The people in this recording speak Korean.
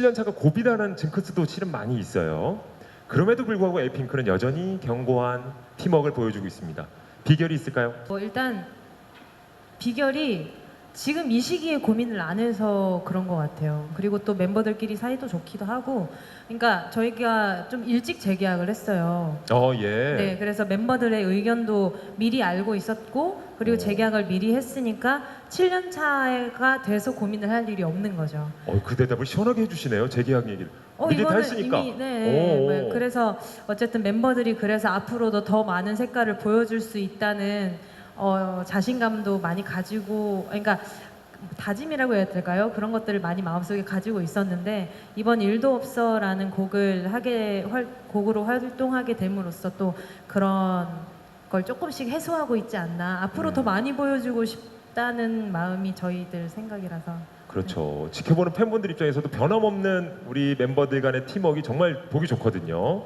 7년 차가 고비다는 징크스도 실은 많이 있어요. 그럼에도 불구하고 에이핑크는 여전히 견고한 팀워크를 보여주고 있습니다. 비결이 있을까요? 뭐 일단 비결이 지금 이 시기에 고민을 안 해서 그런 것 같아요. 그리고 또 멤버들끼리 사이도 좋기도 하고, 그러니까 저희가 좀 일찍 재계약을 했어요. 어, 예. 네, 그래서 멤버들의 의견도 미리 알고 있었고, 그리고 어. 재계약을 미리 했으니까 7년 차가 돼서 고민을 할 일이 없는 거죠. 어, 그 대답을 시원하게 해주시네요. 재계약 얘기를. 어, 미리 다 이거는 했으니까. 이미 네, 오. 네, 그래서 어쨌든 멤버들이 그래서 앞으로도 더 많은 색깔을 보여줄 수 있다는 어, 자신감도 많이 가지고 그러니까 다짐이라고 해야 될까요? 그런 것들을 많이 마음속에 가지고 있었는데 이번 일도 없어라는 곡을 하게 활, 곡으로 활동하게 됨으로써 또 그런 걸 조금씩 해소하고 있지 않나 앞으로 더 음. 많이 보여주고 싶다는 마음이 저희들 생각이라서 그렇죠. 지켜보는 팬분들 입장에서도 변함없는 우리 멤버들 간의 팀워크가 정말 보기 좋거든요.